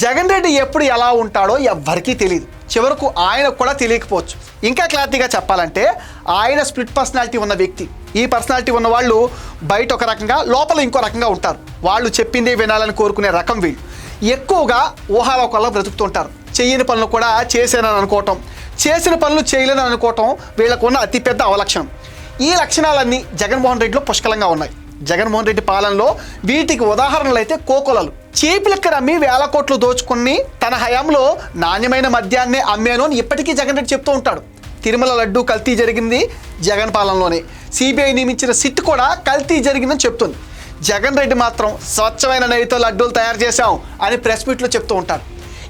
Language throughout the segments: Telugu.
జగన్ రెడ్డి ఎప్పుడు ఎలా ఉంటాడో ఎవ్వరికీ తెలియదు చివరకు ఆయన కూడా తెలియకపోవచ్చు. ఇంకా క్లారిటీగా చెప్పాలంటే ఆయన స్ప్లిట్ పర్సనాలిటీ ఉన్న వ్యక్తి. ఈ పర్సనాలిటీ ఉన్న వాళ్ళు బయట ఒక రకంగా లోపల ఇంకో రకంగా ఉంటారు. వాళ్ళు చెప్పిందే వినాలని కోరుకునే రకం వీళ్ళు. ఎక్కువగా ఊహాలోకంలో బ్రతుకుతుంటారు. చేయని పనులు కూడా చేశానని అనుకోవటం చేసిన పనులు చేయలేదని అనుకోవటం వీళ్ళకున్న అతిపెద్ద అవలక్షణం. ఈ లక్షణాలన్నీ జగన్మోహన్ రెడ్డిలో పుష్కలంగా ఉన్నాయి. జగన్మోహన్ రెడ్డి పాలనలో వీటికి ఉదాహరణలు అయితే కోకొలలు. చీపు అమ్మి వేల కోట్లు దోచుకుని తన హయాంలో నాణ్యమైన మద్యాన్నే అమ్మాను అని ఇప్పటికీ జగన్ రెడ్డి చెప్తూ ఉంటాడు. తిరుమల లడ్డు కల్తీ జరిగింది జగన్ పాలనలోనే. సిబిఐ నియమించిన సిట్ కూడా కల్తీ జరిగిందని చెప్తుంది. జగన్ రెడ్డి మాత్రం స్వచ్ఛమైన నెయ్యితో లడ్డూలు తయారు చేశాం అని ప్రెస్ మీట్లో చెప్తూ ఉంటాడు.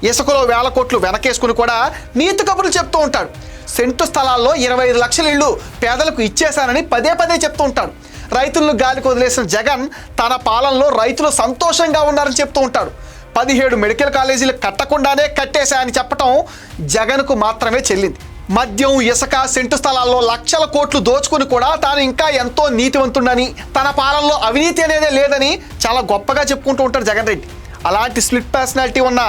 ఇసుకలో వేల కోట్లు వెనకేసుకుని కూడా నీతి కబుర్లు చెప్తూ ఉంటాడు. సెంటు స్థలాల్లో ఇరవై ఐదు లక్షల ఇళ్ళు పేదలకు ఇచ్చేశానని పదే పదే చెప్తూ ఉంటాడు. రైతులను గాలికి వదిలేసిన జగన్ తన పాలనలో రైతులు సంతోషంగా ఉన్నారని చెప్తూ ఉంటాడు పదిహేడు మెడికల్ కాలేజీలు కట్టకుండానే కట్టేశాయని చెప్పటం జగన్కు మాత్రమే చెల్లింది. మద్యం ఇసుక సెంటు స్థలాల్లో లక్షల కోట్లు దోచుకుని కూడా తాను ఇంకా ఎంతో నీతివంతుడని తన పాలనలో అవినీతి అనేదే లేదని చాలా గొప్పగా చెప్పుకుంటూ ఉంటాడు జగన్ రెడ్డి. అలాంటి స్ప్లిట్ పర్సనాలిటీ ఉన్న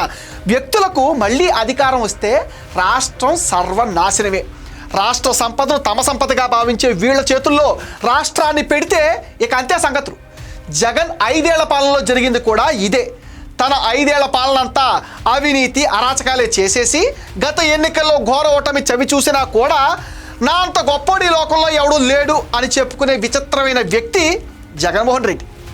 వ్యక్తులకు మళ్ళీ అధికారం వస్తే రాష్ట్రం సర్వనాశనమే. రాష్ట్ర సంపదను తమ సంపదగా భావించే వీళ్ళ చేతుల్లో రాష్ట్రాన్ని పెడితే ఇక అంతే సంగతులు. జగన్ ఐదేళ్ళ పాలనలో జరిగింది కూడా ఇదే. తన ఐదేళ్ళ పాలనంతా అవినీతి అరాచకాలే చేసేసి గత ఎన్నికల్లో ఘోర ఓటమి చవి చూసినా కూడా నా అంత గొప్పోడి లోకంలో ఎవడూ లేడు అని చెప్పుకునే విచిత్రమైన వ్యక్తి జగన్మోహన్ రెడ్డి.